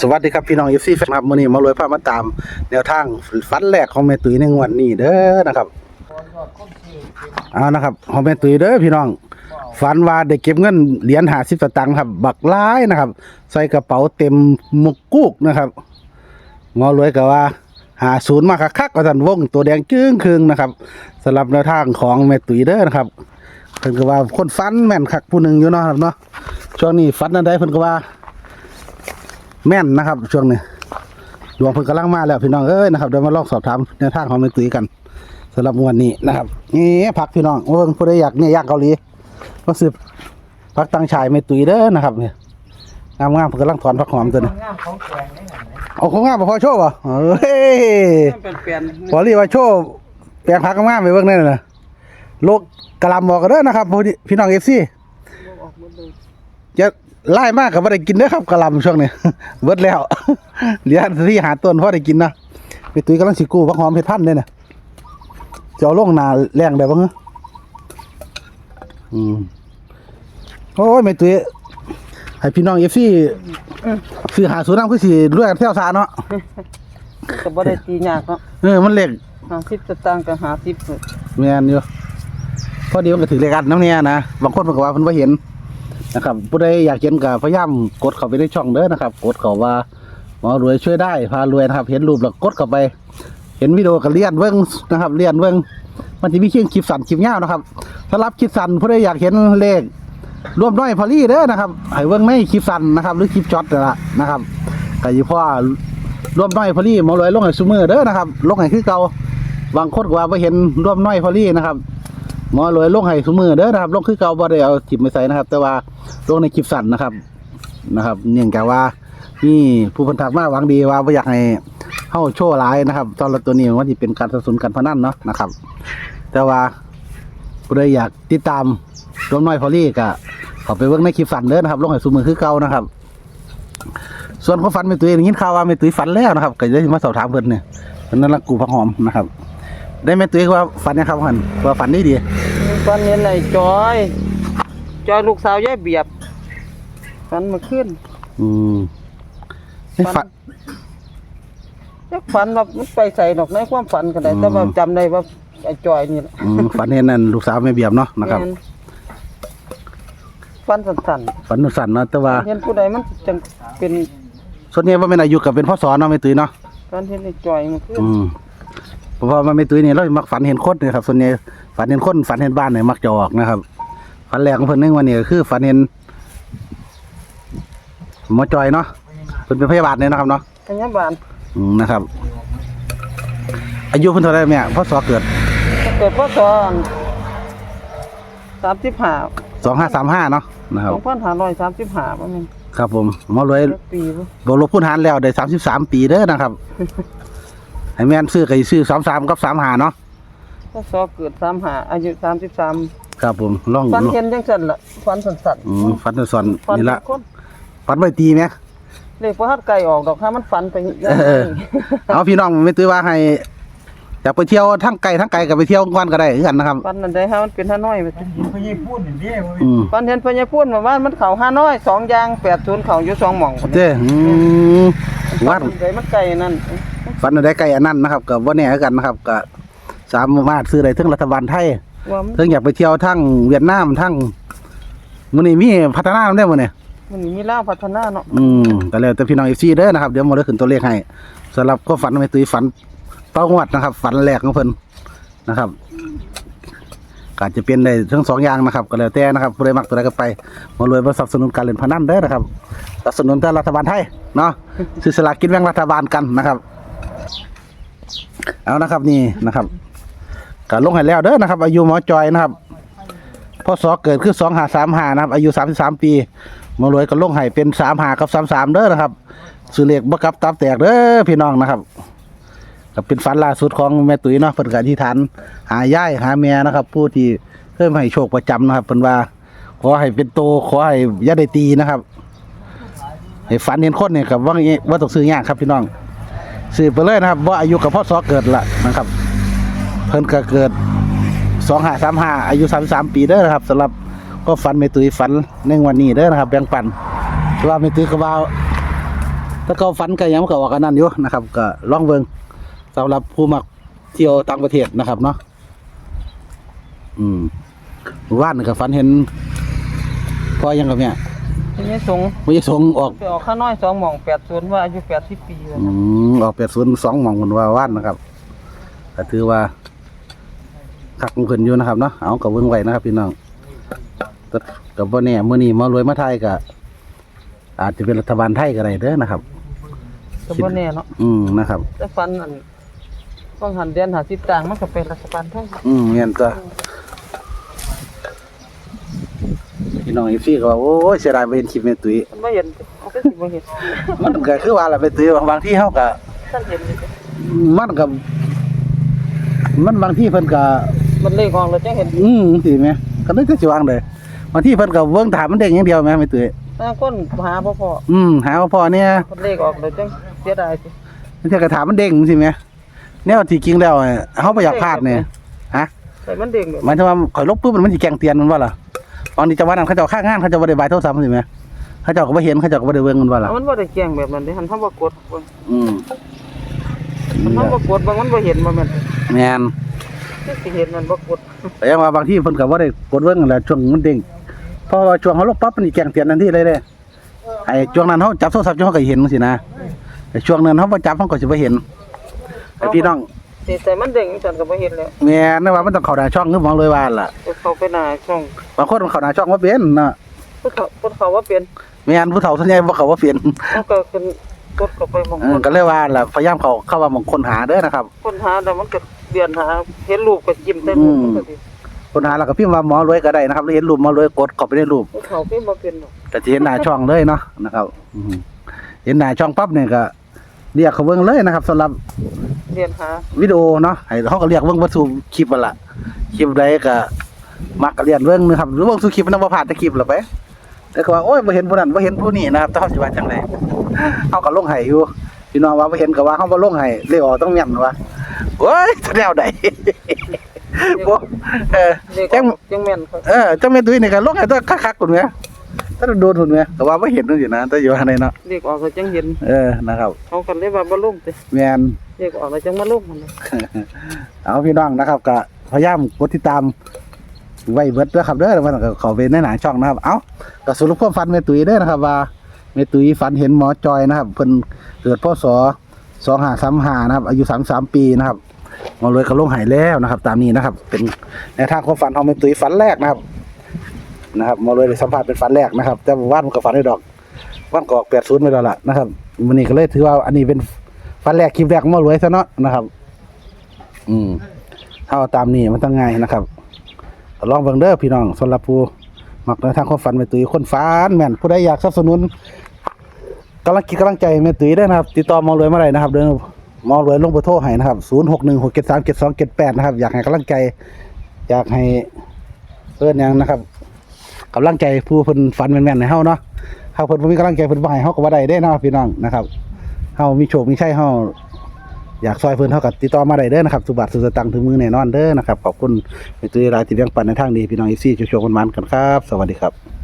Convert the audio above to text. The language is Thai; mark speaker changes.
Speaker 1: สวัสดีครับพี่น้องเอฟซีแฟนครับมื้อนี้มารวยพามาตาม แนวทางฟันแรกของแม่ตุ้ยในงวดนี้เด้อนะครับเอานะครับของแม่ตุ้ยเด้อพี่น้องฝันว่าได้เก็บเงินเหรียญ50สตางค์ครับ บักหลายนะครับ ใส่กระเป๋าเต็มหมกกุกนะครับหมอรวยก็ว่าหาศูนย์มาคักๆก็สั่นวงตัวแดงจึ้งครึงนะครับสำหรับแนวทางของแม่ตุ้ยเด้อนะครับเพิ่นก็ว่าคนฟันแม่นคักผู้หนึ่งอยู่เนาะครับเนาะช่วงนี้ฟันอันใดเพิ่นก็ว่า แม่นนะครับ ช่วงนี้ดวงเพิ่งกำลังมาแล้วพี่น้องเอ้ยนะครับเดี๋ยวมาลองสอบถามแนวทางของแม่ตุ้ยกันสำหรับวันนี้นะครับนี่ผักพี่น้องโอ้ผู้ใดอยากเนี่ยยางเกาหลีก็สืบผักตังชายแม่ตุ้ยเด้อนะครับเนี่ยงามๆเพิ่งกำลังถอนผักหอมตัวนี้
Speaker 2: งามของแกงได้ไง
Speaker 1: เอาของงามบ่พอโชว์บ่เฮ้ย
Speaker 2: มันเป็นเปลี่ยน
Speaker 1: พอรีว่าโชว์แปลงผักงามไปเบิ่งนั่นนะโลกกะหลำบอกกันเด้อนะครับพี่น้อง FC
Speaker 2: ออกหมดเลย
Speaker 1: จะ ไล่มากกับว่าได้กินเด้อครับกะหลำช่วงนี้เบิดแล้วเหลือที่หาต้นพอได้กินนะไปตุ้ยกำลังสิกู้พักหอมเห็ดพันธุ์เนี่ยนะจะเอาลงหนาแรงได้บ้างเหรออืมโอ้ยไม่ตุ้ยให้พี่น้องเอฟซีซื้อหาสูน้ำคือสิรวยกันเที่ยวซาเนาะ
Speaker 2: ก็บ่ได้ตียากเนาะ
Speaker 1: เออมันเล็ก
Speaker 2: ห้าสิบสตางค์กับห้าสิบเลย
Speaker 1: แม่นอยู่พอดีมันก็ถือเลขกันน้ำเนี่ยนะบางคนมันก็ว่าเพิ่นบ่เห็น นะครับผู้ใดอยากเห็นก็พยายามกดเข้าไปในช่องเด้อนะครับ กดเข้าว่าหมอรวยช่วยได้พารวยนะครับ เห็นรูปแล้วกดเข้าไป เห็นวิดีโอก็เลียนเบิ่งนะครับเลียนเบิ่งมันจะมีเคียงคลิปสั้นคลิปยาวนะครับสำหรับคลิปสั้นผู้ใดอยากเห็นเลขรวมน้อยพอลี่เด้อนะครับให้เบิ่งในคลิปสั้นนะครับ หรือคลิปช็อตนั่นล่ะนะครับก็อยู่พ่อรวมน้อยพอลี่หมอรวยลงให้ซุมือเด้อนะครับลงให้คือเก่าบางคนกว่าบ่เห็นรวมน้อยพอลี่นะครับ หมอรวยลงให้ซุมือเด้อนะครับลงคือเก่าบ่ได้เอาจิบไปใส่นะครับ แต่ว่าลงในคลิปสั้นนะครับนะครับ เนื่องจากว่านี่ผู้พันทักมาหวังดีว่าบ่อยากให้เฮาโชว์หลายนะครับ ตอนละตัวนี้มันสิเป็นการสนับสนุนการพนันเนาะนะครับ แต่ว่าผู้ใดอยากติดตามรวมน้อยพอลี่ก็ข้าไปเบิ่งในคลิปสั้นเด้อนะครับลงให้ซุมือคือเก่านะครับ ส่วนความฝันไม่ตุ้ยยินข่าวว่าไม่ตุ้ยฝันแล้วนะครับก็เลยมาสอบถามเพิ่นเนี่ยนั่นละกูพักหอมนะครับ ได้แม่ตุ้ยว่าฝันยังครับเพิ่นว่าฝันได้ดี
Speaker 2: ตอนนี้ไอ้จอย จอยลูกสาวยายเบียบฝันเมาขึ้น
Speaker 1: อืมไม่ฝัน
Speaker 2: จักฝันว่ามันไปใส่ดอกในความฝันก็ได้
Speaker 1: อืม
Speaker 2: แต่ว่าจำได้ว่าไอ้จอยนี่แหละ
Speaker 1: อืมฝันเห็นนั่นลูกสาวแม่เบียบเนาะนะครับ
Speaker 2: แม่ฝันสั่น
Speaker 1: ฝันสั่นเนาะแต่ว่า
Speaker 2: ๆเห็นผู้ใดมันจังเป็น
Speaker 1: ส่วนใหญ่ว่าเป็นอายุกับเป็นพ่อสอนเนาะแม่ตุ้ยเนาะ
Speaker 2: ฝันเห็นไอ้จอยเมาขึ้น
Speaker 1: อืมเพ ราะว่ามันแม่ตุ้ยนี่เรามักฝันเห็นคนเนี่ยครับส่วนใหญ่ฝันเห็นคนฝันเห็นบ้านเนี่ยมักจะออกนะครับฝันแรกของเพิ่นในวันนี้ก็คือฝันเห็นหมอจอยเนาะเพิ่นเป็นพยาบาลเนี่ยนะครับเนาะ
Speaker 2: พยาบาล
Speaker 1: อืมนะครับ อายุเพิ่นเท่าไหร่แม่พ่อสอเกิด
Speaker 2: เกิดพศสามสิบห้า
Speaker 1: สองห้าสามห้าเนาะนะครับ
Speaker 2: สองพันห้าร้อยสามสิบห้าประมาณ
Speaker 1: ครับผมหมอรวย
Speaker 2: เจ็ดปีบ่
Speaker 1: บวกลบคูณหารแล้วได้สามสิบสามปีเด้อนะครับ ให้แม่นซื้อก็สิซื้อสามสามกับสามหาเนาะ
Speaker 2: พศเกิดสามห้าอายุสามสิบสาม
Speaker 1: ครับผมลอง
Speaker 2: ฟันเห็นจังสั่นละฟันสั่น
Speaker 1: อืมฟันสอน
Speaker 2: ๆฟัน
Speaker 1: นี่ละ
Speaker 2: เป็นคน
Speaker 1: ฟันใบตีไหม
Speaker 2: เลขพระหัตถ์ไก่ออกดอกถ้ามันฟันไปย่าง
Speaker 1: เออเอาพี่น้องไม่ตื้อว่าให้อยากไปเที่ยวทั้งไกลทั้งไกลก็ไปเที่ยวกันก็ได้คือกันนะครับ
Speaker 2: ฟันนั่นได้ฮะมันเป็นห้าน้อยไปสิ
Speaker 3: พญพูดอย่างนี้
Speaker 1: อืม
Speaker 2: ฟันเห็นพญาพูนมาว่ามันเข่าห้าน้อยสองอยางแปดศูนย์เข่าอยู่สองหม่องคน
Speaker 1: เจ้อืม ว่า
Speaker 2: ฟันได้มันไก่นั่น
Speaker 1: ฟันได้ไกลอันนั้นนะครับก็บ่แน่คือกันนะครับก็สามารถซื้อได้ทั้งรัฐบาลไทย
Speaker 2: ว่ามัน
Speaker 1: ถึงอยากไปเที่ยวทั้งเวียดนามทั้งมื้อนี้มีพัฒนาได้มื้อนี้
Speaker 2: มันมีล่าวพัฒนาเนาะ
Speaker 1: อืมก็แล้วแต่พี่น้อง FC เด้อนะครับเดี๋ยวหมดได้ขึ้นตัวเลขให้สำหรับก็ฝันไม่ตุ้ยฝันเป้างวดนะครับ ฝันแรกของเพิ่นนะครับ กาจจะเป็นได้ทั้งสองอย่างนะครับ ก็แล้วแต่นะครับผู้ใดมักตัวใดก็ไปมารวยมาสนับสนุนการเล่นพนันเด้อนะครับสนับสนุนแต่รัฐบาลไทยเนาะซื้อสลากกินแบ่งรัฐบาลกันนะครับ เอานะครับนี่นะครับก็ลงให้แล้วเด้อนะครับ อายุหมอจอยนะครับพศเกิดคือสองหาสามหานะครับ อายุสามสิบสามปีหมารวยก็ลงให้เป็นสามหากับสามสามเด้อนะครับซื้อเลขบักกับตับแตกเด้อพี่น้องนะครับ ก็เป็นฝันล่าสุดของแม่ตุ้ยเนาะเพิ่นก็อธิษฐานหาย่ายหาแม่นะครับ ผู้ที่เคยมาให้โชคประจำนะครับเพิ่นว่าขอให้เป็นโตขอให้อย่าได้ตีนะครับให้ฝันเห็นคนเนี่ยกับว่างี้ว่าต้องซื้อยากครับพี่น้องสืบไปเลยนะครับว่าอายุกับพ่อซอเกิดละนะครับ เพิ่นก็เกิดสองห้าสามห้าอายุสามสามปีเด้อนะครับสำหรับก็ฝันเมตุยฝันในวันนี้เด้อนะครับ แบ่งปันเพราะว่าเมตุยก็ว่าถ้าเขาฝันก็ยังมันก็ออกอันนั้นอยู่นะครับ ก็ลองเบิ่ง สำหรับผู้มักเที่ยวต่างประเทศนะครับเนาะอืมว่านก็ฝันเห็นพอยังกับเนี่ย
Speaker 2: ทีนี้สง
Speaker 1: ไม่ใช่สงออก
Speaker 2: ไปออกข้าน้อยสองหม่อง80ว่าอายุ80ปีแล้ว
Speaker 1: อืมออกแปดศูนย์สองหมองคนว่าว่านนะครับก็ถือว่าคักของเพิ่นอยู่นะครับเนาะเอากับเบิ่งไว้นะครับพี่น้องแต่กับว่าเนี่ยมื้อนี้มารวยมาไทยก็อาจจะเป็นรัฐบาลไทยก็ได้เด้อนะครับ
Speaker 2: ก็บ่แน่เนาะ
Speaker 1: อืมนะครับ
Speaker 2: แต่ฟันอัน ฟังหันเดือนหาสิบต่างมันก็เป็นรัฐบาลไทย
Speaker 1: อืมเงี้ยก็พี่น้องอีฟี่ก็ว่าโอ้ยเสียดายไปเห็นคลิปแม่ตุ้ย
Speaker 2: มันบ่เห็นเอาก็สิบ่เห็น
Speaker 1: มันก็คือว่าล่ะแม่ตุ้ยบางที่เฮาก็
Speaker 2: ท่านเห็นอยู่
Speaker 1: มันก็มันบางที่เพิ่นก็
Speaker 2: มันเลขออกแล้วจังเห็น
Speaker 1: อืมสิแม่ก็นึกจะสิวางเลยบางที่เพิ่นก็เบิ่งถามมันเด้งอย่างเดียวแม่แม่ตุ้ย
Speaker 2: ถ้าคนหาบ่พอ
Speaker 1: อืมหาว่าพ่อเนี่ย
Speaker 2: มันเลขออกแล้วจังเสียดายสิ
Speaker 1: มันจะกระถามมันเด้งสิแม่ แนวที่จริงแล้วเนี่ยเฮาบ่อยากพลาดเนี่ยฮะ
Speaker 2: แต่มันเด้งแบบ
Speaker 1: หมายถึงว่าข่อยลบปุ๊บมันมันสิแกล้งเตือนมันว่าล่ะบางทีจังหวะนั้นเขาเจ้าข้างงานเขาเจ้าบ่ได้บายโทรศัพท์สิแม่เขาเจ้าก็บ่เห็นเขาเจ้าก็บ่ได้เบิ่งมันว่าล่ะ
Speaker 2: มันบ่ได้แกล้งแบบนั้นเด้หันเฮาบ่กดเบิ่ง
Speaker 1: อืม
Speaker 2: มันเฮาบ่กดบางมันบ่เห็นบ่แม่น
Speaker 1: แม่น
Speaker 2: คือสิเห็นมันบ่กด
Speaker 1: แต่ยังว่าบางที่เพิ่นก็บ่ได้กดเบิ่งนั่นแหละช่วงมันเด้งเพราะว่าช่วงเขาลบปั๊บมันสิแกล้งเตือนทันทีเลยเด้ไอ้ช่วงนั้นเฮาจับโทรศัพท์จังเฮาก็เห็นจังซี่นะแต่ช่วงนั้นเฮาบ่จับเฮาก็สิบ่เห็น ไอ้พี่น้อง
Speaker 2: สิแต่มันเด้งจังก็บ่เห็นแล้ว
Speaker 1: แม่นนะว่ามันต้องเข้าหน้าช่องคือหมองเลยว่าล่ะ
Speaker 2: ไปเข้าไปหน้าช่อง
Speaker 1: บางคนมันเข้าหน้าช่องบ่เป็นน่ะ
Speaker 2: ผู้เขาผู้เขาว่าเป็น
Speaker 1: แม่นผู้เฒ่าส่วนใหญ่บ่เข้าบ่เป็น
Speaker 2: มันก็ขึ้นกดเข้าไปหมอง
Speaker 1: เอ
Speaker 2: ค
Speaker 1: อนก็เลยว่าล่ะพยายามเข้าเข้าว่าหมองคนหาเด้อนะครับ
Speaker 2: คนหาแต่มันก็เปลี่ยนหาเห็นรูปก็ยิ้มแต่รูป
Speaker 1: อืม
Speaker 2: มันก็สิ
Speaker 1: คนหาแล้วก็พิมพ์ว่าหมอรวยก็ได้นะครับหรือเห็นรูปหมอรวยกดเข้าไปในรูป
Speaker 2: ผู้เขาพี่บ่เป็นหรอก
Speaker 1: ก็จะเห็นหน้าช่องเลยเนาะนะครับอืมเห็นหน้าช่องปั๊บเนี่ยก็ เรียกเขาเบิ่งเลยนะครับสำหรับ
Speaker 2: เรียนหา
Speaker 1: วิดีโอเนาะให้เขาก็เรียกเบิ่งวัตถุคลิปนั่นล่ะคลิปใดก็มักก็เรียนเบิ่งนะครับหรือเบิ่งสู่คลิปมันบ่ผ่านแต่คลิปหรอกไปแต่ก็ว่าโอ้ยบ่เห็นผู้นั้นบ่เห็นผู้นี้นะครับแต่เฮาสิว่าจังไดเฮาก็ลงให้อยู่พี่น้องว่าบ่เห็นก็ว่าเฮาบ่ลงให้เลยออกต้องแม่นว่าโอ้ยแนวใดบ่เออ
Speaker 2: เด็ก
Speaker 1: จัง
Speaker 2: จังแม่นครับ
Speaker 1: เออเจ้าแม่ตุ้ยนี่ก็ลงให้ตัวคักๆพุ่นแหม ถ้าโดนพุ่นแหมก็ว่าบ่เห็นนั่นสินะแต่อยู่ข้างในเนาะ
Speaker 2: เด็กออกก็จังเห็น
Speaker 1: เออนะครับ
Speaker 2: เขากันเลยว่าบ่ลงติ
Speaker 1: แม่น
Speaker 2: เด็กออกแล้วจังมาลงมันน่ะ
Speaker 1: เอาพี่น้องนะครับก็พยายามกดติดตามไว้เบิดเด้อครับเด้อมันก็ขอเป็นในหนาช่องนะครับ เอาก็สรุปความฝันแม่ตุ้ยเด้อนะครับ ว่าแม่ตุ้ยฝันเห็นหมอจอยนะครับเพิ่นเกิดพศ2535นะครับ อายุ33ปีนะครับหมอรวยก็ลงหายแล้วนะครับ ตามนี้นะครับ เป็นในวทางความฝันของแม่ตุ้ยฝันแรกนะครับ นะครับมอรวยได้สัมภาษณ์เป็นฝันแรกนะครับ แต่ว่ามันก็ฝันได้ดอกวันก็ออก80ไปแล้วล่ะนะครับมื้อนี้ก็เลยถือว่าอันนี้เป็นฝันแรกคลิปแรกของมอรวยซะเนาะนะครับ อืมเอาตามนี้มันต้องง่ายนะครับลองเบิ่งเด้อพี่น้องสำหรับผู้มักในทางความฝันแม่ตุ้ยคนฝันแม่นผู้ใดอยากสนับสนุนกำลังกิจกำลังใจแม่ตุ้ยได้นะครับ ติดต่อมอรวยมาได้นะครับเด้อหมอรวยลงเบอร์โทรให้นะครับ0616737278นะครับ อยากให้กำลังใจ อยากให้เพิ่อนยังนะครับ กำลังใจผู้เพิ่นฝันแม่นๆให้เฮาเนาะเฮาเพิ่นบ่มีกำลังใจเพิ่นบ่ให้เฮาก็บ่ได้เด้เนาะพี่น้องนะครับเฮามีโชคมีชัยเฮาอยากซอยเพิ่นเท่ากับติดต่อมาได้เด้อนะครับสุบัติสุสตังค์ถึงมือแน่นอนเด้อนะครับขอบคุณเป็นตัวรายที่เลี้ยงปันในทางดีพี่น้องอีซี่โชว์ๆมันๆกันครับ สวัสดีครับ